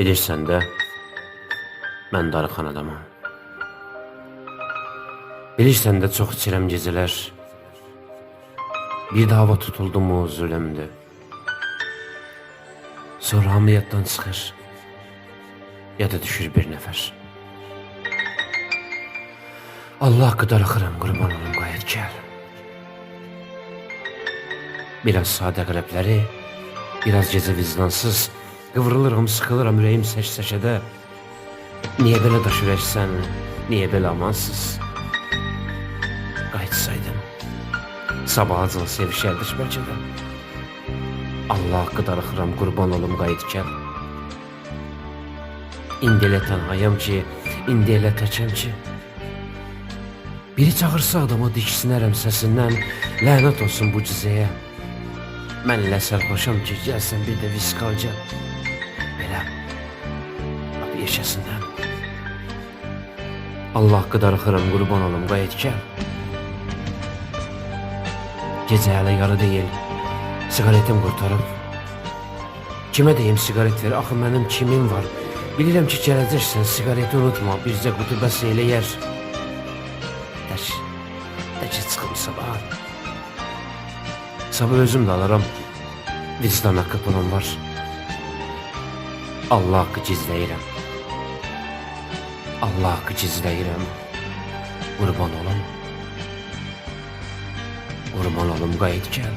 Bilirsən də, mən darıxan adamam. Bilirsən də çox içirəm gecələr. Bir də hava tutuldu mu zülümdür. Sonra hamı yaddan çıxır. Ya da düşür bir nəfər. Allah haqqı darıxıram, qurban olum qayıt gəl. Biraz sadə qərəbləri, biraz gecə vicdansız, qıvrılırım, sıxılıram ürəyim səş-səşədə. Niyə belə daş ürəksən, niyə belə amansız? Qayıtsaydın, sabahacıl sevişərdik bəlkə də. Allah haqqı darıxıram, qurban olum qayıt gəl. İndi elə tənhayam ki, indi elə təkəm ki. Biri çağırsa adama diksinərəm səsindən, lənət olsun bu cizəyə. Mən elə sərxoşam ki, gəlsən bir də viskalca. Belə, lap yeşəsindən. Allah haqqı darıxıram, qurban olum, qayıt gəl. Gecə hələ yarı deyil, siqaretim qurtarıb. Kimə deyim siqaret ver, axı mənim kimim var? Bilirəm ki, gələcəksən, siqareti unutma, bircə qutu bəs yer. Tək, tək çıxım sabah. Sabah özüm də alaram. Vicdan haqqı pulum var. Allah haqqı gizləyirəm. Allah haqqı gizləyirəm. Qurban olum. Qurban olum qayıt gəl.